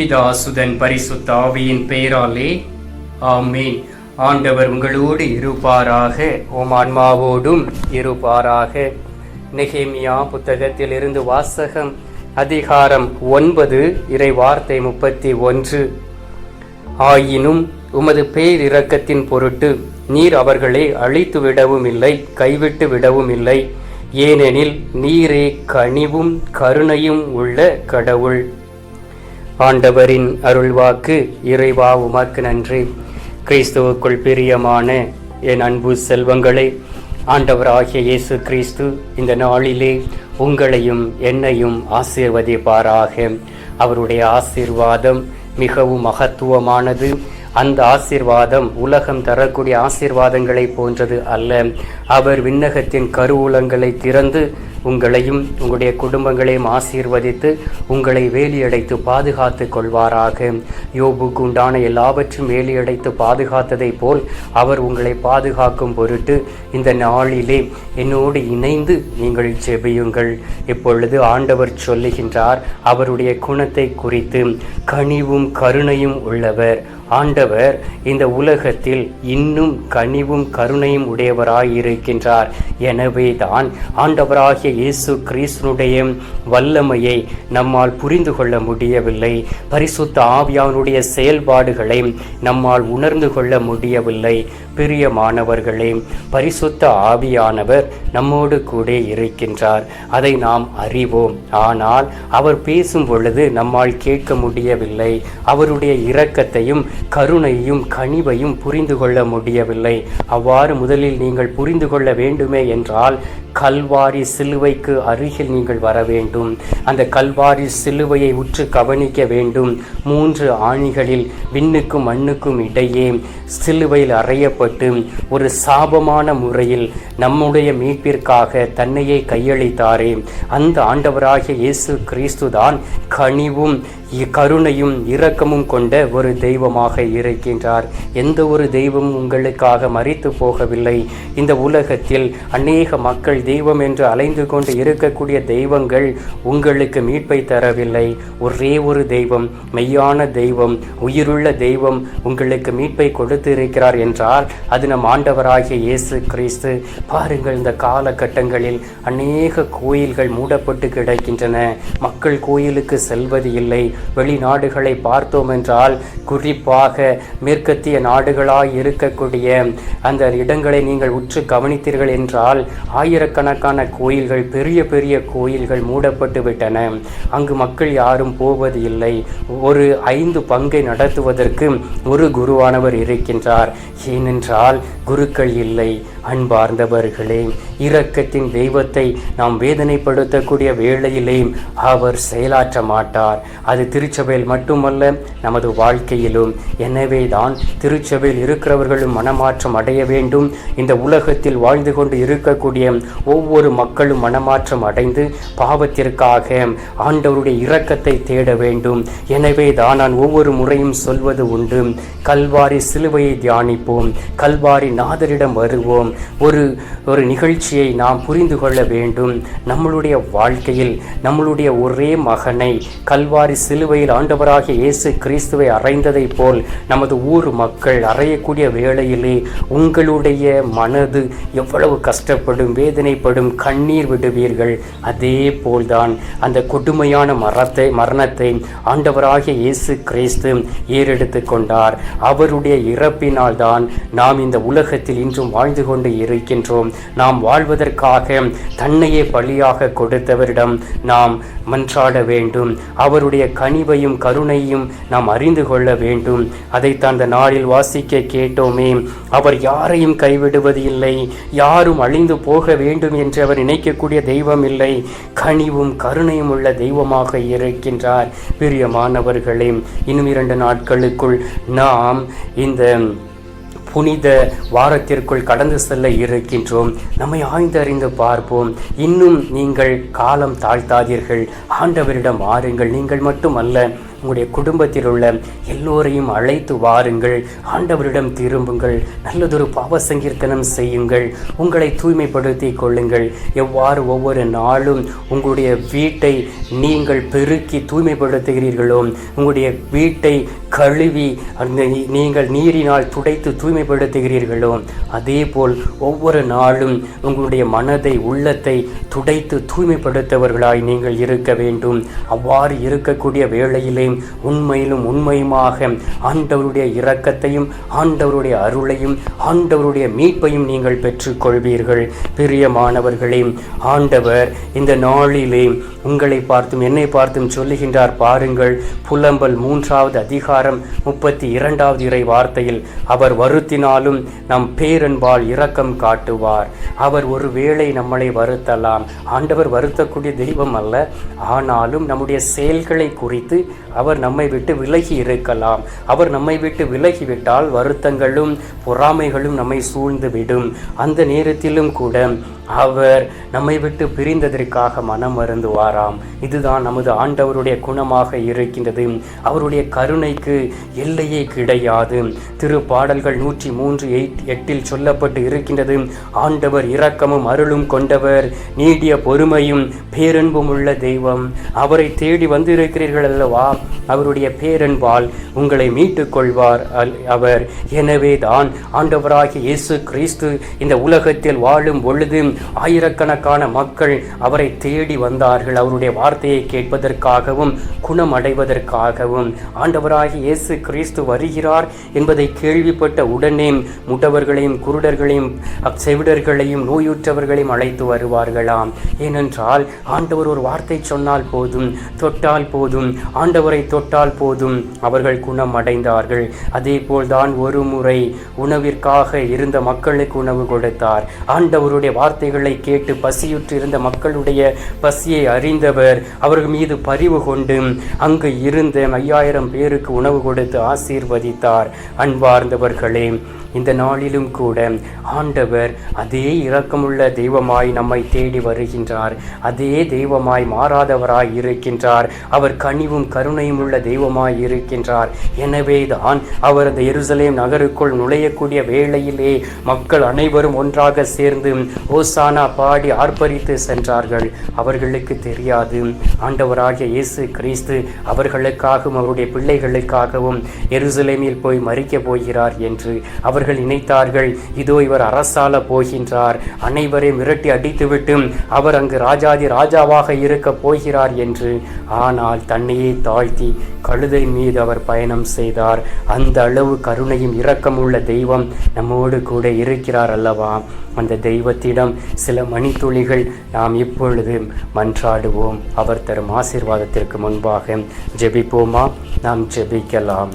பிதாசுதன் பரிசுத்த ஆவியின் பெயராலே ஆமீன். ஆண்டவர் உங்களோடு இருப்பாராக ஓம் ஆன்மாவோடும் இருப்பாராக. நெகேமியா புத்தகத்தில் இருந்து வாசகம் அதிகாரம் ஒன்பது இறை வார்த்தை முப்பத்தி ஒன்று. ஆயினும் உமது பேரிரக்கத்தின் பொருட்டு நீர் அவர்களை அழித்து விடவும் இல்லை கைவிட்டு விடவும் இல்லை ஏனெனில் நீரே கனிவும் கருணையும் உள்ள கடவுள். ஆண்டவரின் அருள்வாக்கு இறைவா உமக்கு நன்றி. கிறிஸ்துவுக்குள் பிரியமான என் அன்பு செல்வங்களை ஆண்டவராகிய இயேசு கிறிஸ்து இந்த நாளிலே உங்களையும் என்னையும் ஆசீர்வதிப்பாராக. அவருடைய ஆசீர்வாதம் மிகவும் மகத்துவமானது. அந்த ஆசீர்வாதம் உலகம் தரக்கூடிய ஆசீர்வாதங்களை போன்றது அல்ல. அவர் விண்ணகத்தின் கருவூலங்களை திறந்து உங்களையும் உங்களுடைய குடும்பங்களையும் ஆசீர்வதித்து உங்களை வேலியடைத்து பாதுகாத்து கொள்வாராக. யோபுக்கு உண்டான எல்லாவற்றும் வேலியடைத்து பாதுகாத்ததைப் போல் அவர் உங்களை பாதுகாக்கும் பொருட்டு இந்த நாளிலே என்னோடு இணைந்து நீங்கள் ஜெபியுங்கள். இப்பொழுது ஆண்டவர் சொல்லுகின்றார் அவருடைய குணத்தை குறித்து கனிவும் கருணையும் உள்ளவர். ஆண்டவர் இந்த உலகத்தில் இன்னும் கனிவும் கருணையும் உடையவராய் இருக்கின்றார் எனவே தான் ஆண்டவராகிய இயேசு கிறிஸ்துனுடைய வல்லமையை நம்மால் புரிந்து கொள்ள முடியவில்லை. பரிசுத்த ஆவியானுடைய செயல்பாடுகளை நம்மால் உணர்ந்து கொள்ள முடியவில்லை. பிரியமானவர்களே பரிசுத்த ஆவியானவர் நம்மோடு கூட இருக்கின்றார். அதை நாம் அறிவோம். ஆனால் அவர் பேசும் பொழுது நம்மால் கேட்க முடியவில்லை. அவருடைய இரக்கத்தையும் கருணையும் கனிவையும் புரிந்து கொள்ள முடியவில்லை. அவ்வாறு முதலில் நீங்கள் புரிந்து கொள்ள வேண்டுமே என்றால் கல்வாரி சிலுவைக்கு அருகில் நீங்கள் வர வேண்டும். அந்த கல்வாரி சிலுவையை உற்று கவனிக்க வேண்டும். மூன்று ஆணிகளில் விண்ணுக்கும் மண்ணுக்கும் இடையே சிலுவையில் அறையப்பட்டு ஒரு சாபமான முறையில் நம்முடைய மீட்பிற்காக தன்னையே கையளித்தாரே. அந்த ஆண்டவராகிய இயேசு கிறிஸ்துதான் கனிவும் கருணையும் இரக்கமும் கொண்ட ஒரு தெய்வமாக இருக்கின்றார். எந்த ஒரு தெய்வமும் உங்களுக்காக மறித்து போகவில்லை. இந்த உலகத்தில் அநேக மக்கள் தெய்வம் என்று அலைந்து கொண்டு இருக்கக்கூடிய தெய்வங்கள் உங்களுக்கு மீட்பை தரவில்லை. ஒரே ஒரு தெய்வம் மெய்யான தெய்வம் உயிருள்ள தெய்வம் உங்களுக்கு மீட்பை கொடுத்து இருக்கிறார் என்றால் அது நம் ஆண்டவராகிய இயேசு கிறிஸ்து. பாருங்கள் இந்த காலகட்டங்களில் அநேக கோயில்கள் மூடப்பட்டு கிடக்கின்றன. மக்கள் கோயிலுக்கு செல்வது இல்லை. வெளிநாடுகளை பார்த்தோம் என்றால் குறிப்பாக மேற்கத்திய நாடுகளாய் இருக்கக்கூடிய அந்த இடங்களை நீங்கள் உற்று கவனித்தீர்கள் என்றால் ஆயிரக்கணக்கான கோயில்கள் பெரிய பெரிய கோயில்கள் மூடப்பட்டு விட்டன. அங்கு மக்கள் யாரும் போவது இல்லை. ஒரு ஐந்து பங்கை நடத்துவதற்கு ஒரு குருவானவர் இருக்கின்றார். ஏனென்றால் குருக்கள் இல்லை. அன்பார்ந்தவர்களே இரக்கத்தின் தெய்வத்தை நாம் வேதனைப்படுத்தக்கூடிய வேளையிலே அவர் செயலாற்ற மாட்டார். அது திருச்சபையில் மட்டுமல்ல நமது வாழ்க்கையிலும் எனவே தான் திருச்சபையில் இருக்கிறவர்களும் மனமாற்றம் அடைய வேண்டும். இந்த உலகத்தில் வாழ்ந்து கொண்டு இருக்கக்கூடிய ஒவ்வொரு மக்களும் மனமாற்றம் அடைந்து பாவத்திற்காக ஆண்டவருடைய இரக்கத்தை தேட வேண்டும். எனவே தான் நான் ஒவ்வொரு முறையும் சொல்வது உண்டு. கல்வாரி சிலுவையை தியானிப்போம். கல்வாரி நாதரிடம் வருவோம். ஒரு ஒரு நிகழ்ச்சியை நாம் புரிந்து கொள்ள வேண்டும். நம்மளுடைய வாழ்க்கையில் நம்மளுடைய ஒரே மகனை கல்வாரி சிலுவையில் ஆண்டவராகிய இயேசு கிறிஸ்துவை அறைந்ததைப் போல் நமது ஊர் மக்கள் அறையக்கூடிய வேளையிலே உங்களுடைய மனது எவ்வளவு கஷ்டப்படும் வேதனைப்படும் கண்ணீர் விடுவீர்கள். அதே போல்தான் அந்த கொடுமையான மரத்தை மரணத்தை ஆண்டவராகிய இயேசு கிறிஸ்து ஏறெடுத்து கொண்டார். அவருடைய இறப்பினால் தான் நாம் இந்த உலகத்தில் இன்றும் வாழ்ந்து கொண்டு இருக்கின்றோம். நாம் வாழ்வதற்காக தன்னையே பலியாக கொடுத்தவரிடம் நாம் மன்றாட வேண்டும். அவருடைய கனிவையும் கருணையும் நாம் அறிந்து கொள்ள வேண்டும். அதைத்தான் அந்த நாளில் வாசிக்க கேட்டோமே. அவர் யாரையும் கைவிடுவது இல்லை. யாரும் அழிந்து போக வேண்டும் என்று அவர் நினைக்கக்கூடிய தெய்வம் இல்லை. கனிவும் கருணையும் உள்ள தெய்வமாக இருக்கின்றார். பிரியமானவர்களே இன்னும் இரண்டு நாட்களுக்குள் நாம் இந்த புனித வாரத்திற்குள் கடந்து செல்ல இருக்கின்றோம். நம்மை ஆய்ந்தறிந்து பார்ப்போம். இன்னும் நீங்கள் காலம் தாழ்த்தாதீர்கள். ஆண்டவரிடம் ஆறுங்கள். நீங்கள் மட்டுமல்ல. உங்களுடைய குடும்பத்தில் உள்ள எல்லோரையும் அழைத்து வாருங்கள். ஆண்டவரிடம் திரும்புங்கள். நல்லதொரு பாவ சங்கீர்த்தனம் செய்யுங்கள். உங்களை தூய்மைப்படுத்திக் கொள்ளுங்கள். எவ்வாறு ஒவ்வொரு நாளும் உங்களுடைய வீட்டை நீங்கள் பெருக்கி தூய்மைப்படுத்துகிறீர்களோ உங்களுடைய வீட்டை கழுவி அந்த நீ- நீங்கள் நீரினால் துடைத்து தூய்மைப்படுத்துகிறீர்களோ அதேபோல் ஒவ்வொரு நாளும் உங்களுடைய மனதை உள்ளத்தை துடைத்து தூய்மைப்படுத்தவர்களாய் நீங்கள் இருக்க வேண்டும். அவ்வாறு இருக்கக்கூடிய வேளையிலே உண்மையிலும் உண்மையுமாக ஆண்டவருடைய இரக்கத்தையும் ஆண்டவருடைய அருளையும் ஆண்டவருடைய மீட்பையும் நீங்கள் பெற்றுக்கொள்வீர்கள். பிரியமானவர்களே ஆண்டவர் இந்த நாளிலே உங்களை பார்த்தும் என்னை பார்த்தும் சொல்லுகின்றார் பாருங்கள். புலம்பல் மூன்றாவது அதிகாரம் முப்பத்தி இரண்டாவது இறை வார்த்தையில் அவர் வருத்தினாலும் நம் பேரன்பால் இரக்கம் காட்டுவார். அவர் ஒருவேளை நம்மளை வருத்தலாம். ஆண்டவர் வருத்தக்கூடிய தெய்வம் அல்ல ஆனாலும் நம்முடைய செயல்களை குறித்து அவர் நம்மை விட்டு விலகி இருக்கலாம். அவர் நம்மை விட்டு விலகிவிட்டால் வருத்தங்களும் பொறாமைகளும் நம்மை சூழ்ந்து விடும் அந்த நேரத்திலும் கூட அவர் நம்மை விட்டு பிரிந்ததற்காக மனம் வருந்துவாராம். இதுதான் நமது ஆண்டவருடைய குணமாக இருக்கின்றது. அவருடைய கருணைக்கு எல்லையே கிடையாது. திரு பாடல்கள் நூற்றி மூன்று எயிட் எட்டில் சொல்லப்பட்டு இருக்கின்றது. ஆண்டவர் இரக்கமும் அருளும் கொண்டவர் நீடிய பொறுமையும் பேரன்பும் உள்ள தெய்வம். அவரை தேடி வந்திருக்கிறீர்கள் அல்லவா? அவருடைய பேரன்பால் உங்களை மீட்டுக் கொள்வார் அவர். எனவே தான் ஆண்டவராகிய இயேசு கிறிஸ்து இந்த உலகத்தில் வாழும் பொழுது ஆயிரக்கணக்கான மக்கள் அவரை தேடி வந்தார்கள். அவருடைய வார்த்தையை கேட்பதற்காகவும் குணமடைவதற்காகவும். ஆண்டவராகிய இயேசு கிறிஸ்து வருகிறார் என்பதை கேள்விப்பட்ட உடனே முட்டவர்களையும் குருடர்களையும் செவிடர்களையும் நோயுற்றவர்களையும் அழைத்து வருவார்களாம். ஏனென்றால் ஆண்டவர் ஒரு வார்த்தை சொன்னால் போதும் தொட்டால் போதும். ஆண்டவரை தொட்டால் போதும். அவர்கள் குணம் அடைந்தார்கள் அதே போல்தான் ஒரு முறை உணவிற்காக இருந்த மக்களுக்கு உணவு கொடுத்தார். ஆண்டவருடைய வார்த்தைகளை கேட்டு பசியுற்று இருந்த மக்களுடைய பசியை அறிந்தவர் அவர்கள் மீது பரிவு கொண்டு அங்கு இருந்த ஐயாயிரம் பேருக்கு உணவு கொடுத்து ஆசீர்வதித்தார். அன்பார்ந்தவர்களே இந்த நாளிலும் கூட ஆண்டவர் அதே இரக்கமுள்ள தெய்வமாய் நம்மை தேடி வருகின்றார். அதே தெய்வமாய் மாறாதவராய் இருக்கின்றார். அவர் கனிவும் கருணையும் உள்ள தெய்வமாய் இருக்கின்றார். எனவே தான் அவர் அந்த எருசலேம் நகருக்குள் நுழையக்கூடிய வேளையிலே மக்கள் அனைவரும் ஒன்றாக சேர்ந்து ஓசானா பாடி ஆர்ப்பரித்து சென்றார்கள். அவர்களுக்கு தெரியாது. ஆண்டவராகிய இயேசு கிறிஸ்து அவர்களுக்காகவும் அவருடைய பிள்ளைகளுக்காகவும் எருசலேமில் போய் மறிக்க போகிறார் என்று. அவர் அவர்கள் நினைத்தார்கள் இதோ இவர் அரசால போகின்றார். அனைவரையும் மிரட்டி அடித்துவிட்டு அவர் அங்கு ராஜாதி ராஜாவாக இருக்க போகிறார் என்று. ஆனால் தன்னையே தாழ்த்தி கழுதை மீது அவர் பயணம் செய்தார். அந்த அளவு கருணையும் இரக்கமுள்ள தெய்வம் நம்மோடு கூட இருக்கிறார் அல்லவா? அந்த தெய்வத்திடம் சில மணித்துளிகள் நாம் இப்பொழுது மன்றாடுவோம். அவர் தரும் ஆசீர்வாதத்திற்கு முன்பாக ஜெபிப்போமா? நாம் ஜெபிக்கலாம்.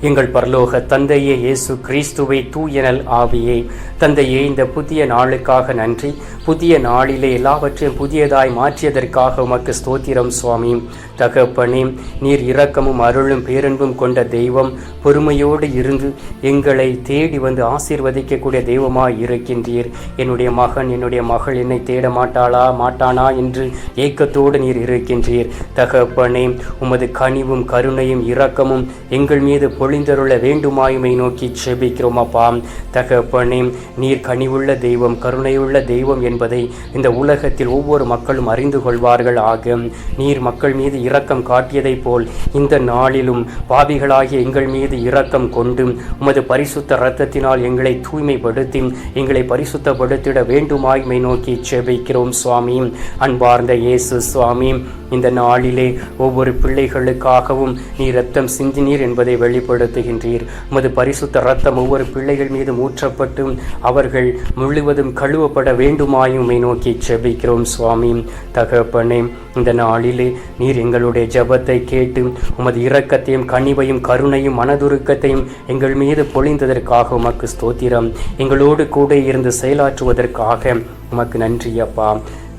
எங்கள் பரலோக தந்தையே இயேசு கிறிஸ்துவை தூயனல் ஆவியே. தந்தையே இந்த புதிய நாளுக்காக நன்றி. புதிய நாளிலே எல்லாவற்றையும் புதியதாய் மாற்றியதற்காக உமக்கு ஸ்தோத்திரம் சுவாமி. தகப்பனே நீர் இரக்கமும் அருளும் பேரன்பும் கொண்ட தெய்வம் பொறுமையோடு இருந்து எங்களை தேடி வந்து ஆசீர்வதிக்கக்கூடிய தெய்வமாய் இருக்கின்றீர். என்னுடைய மகன் என்னுடைய மகள் என்னை தேட மாட்டாளா மாட்டானா என்று ஏக்கத்தோடு நீர் இருக்கின்றீர். தகப்பனே உமது கனிவும் கருணையும் இரக்கமும் எங்கள் மீது பொழிந்தருள வேண்டுமாயுமை நோக்கி செபிக்கிறோம் அப்பா. தகப்பனே நீர் கனிவுள்ள தெய்வம் கருணையுள்ள தெய்வம் என்பதை இந்த உலகத்தில் ஒவ்வொரு மக்களும் அறிந்து கொள்வார்கள் ஆகும் நீர் மக்கள் மீது இரக்கம் காட்டியதைப் போல் இந்த நாளிலும் பாவிகளாகிய எங்கள் மீது இரக்கம் கொண்டும் உமது பரிசுத்த இரத்தத்தினால் எங்களை தூய்மைப்படுத்தி எங்களை பரிசுத்தப்படுத்திட வேண்டுமாய்மை நோக்கி செபிக்கிறோம் சுவாமி. அன்பார்ந்த இயேசு சுவாமி இந்த நாளிலே ஒவ்வொரு பிள்ளைகளுக்காகவும் நீ ரத்தம் சிந்தினீர் என்பதை வெளிப்படுத்துகின்றீர். உமது பரிசுத்த ரத்தம் ஒவ்வொரு பிள்ளைகள் மீது ஊற்றப்பட்டு அவர்கள் முழுவதும் கழுவப்பட வேண்டுமாயும் நோக்கி செபிக்கிறோம் சுவாமி. தகப்பனே இந்த நாளிலே நீர் எங்களுடைய ஜெபத்தை கேட்டு உமது இரக்கத்தையும் கனிவையும் கருணையும் மனதுருக்கத்தையும் எங்கள் மீது பொழிந்ததற்காக உமக்கு ஸ்தோத்திரம். எங்களோடு கூட இருந்து செயலாற்றுவதற்காக உமக்கு நன்றி அப்பா.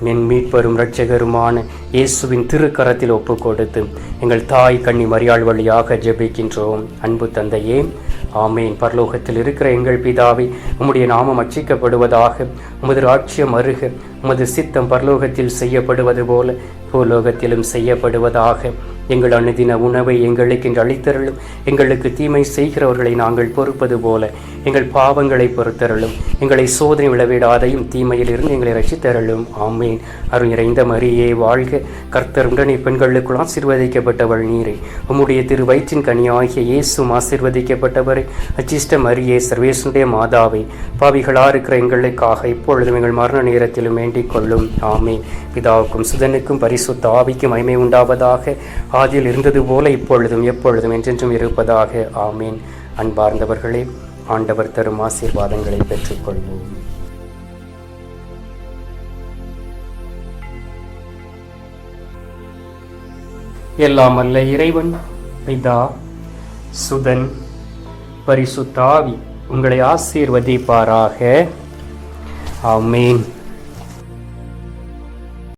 என் மீட்பரும் இரட்சகருமான இயேசுவின் திருக்கரத்தில் ஒப்பு கொடுத்து எங்கள் தாய் கன்னி மரியாள் வழியாக ஜெபிக்கின்றோம். அன்பு தந்தையே ஆமேன். பரலோகத்தில் இருக்கிற எங்கள் பிதாவை உம்முடைய நாமம் அச்சிக்கப்படுவதாக உமது ராட்சியம் அருக உமது சித்தம் பரலோகத்தில் செய்யப்படுவது போல பூலோகத்திலும் செய்யப்படுவதாக. எங்கள் அனுதின உணவை எங்களுக்கு அளித்தருளும். எங்களுக்கு தீமை செய்கிறவர்களை நாங்கள் பொறுப்பது போல எங்கள் பாவங்களை பொறுத்தருளும். எங்களை சோதனை விளவிடாதையும் தீமையில் இருந்து எங்களை ரசித்தருளும் ஆமேன். அருள் நிறைந்த மரியே வாழ்க. கர்த்தருடனே பெண்களுக்குள் நீரை நீரே. உம்முடைய திரு வயிற்றின் கனியாகிய இயேசும் ஆசீர்வதிக்கப்பட்டவரே. அச்சிஷ்ட மரியே சர்வேசனுடைய மாதாவை. பாவிகளா இருக்கிற எங்களுக்காக இப்பொழுதும் எங்கள் மரண நேரத்திலுமே வேண்டிக் கொள்ளும் ஆமே பிதாவுக்கும் சுதனுக்கும் பரிசுத்த ஆவிக்கும் மகிமை உண்டாவதாக. ஆதியில் இருந்தது போல இப்பொழுதும் எப்பொழுதும் என்றென்றும் இருப்பதாக. ஆமீன். அன்பார்ந்தவர்களே ஆண்டவர் தரும் ஆசீர்வாதங்களை பெற்றுக்கொள்வோம். எல்லாம் அல்ல இறைவன் பிதா சுதன் பரிசுத்தாவி உங்களை ஆசீர்வதிப்பாராக. ஆமீன்.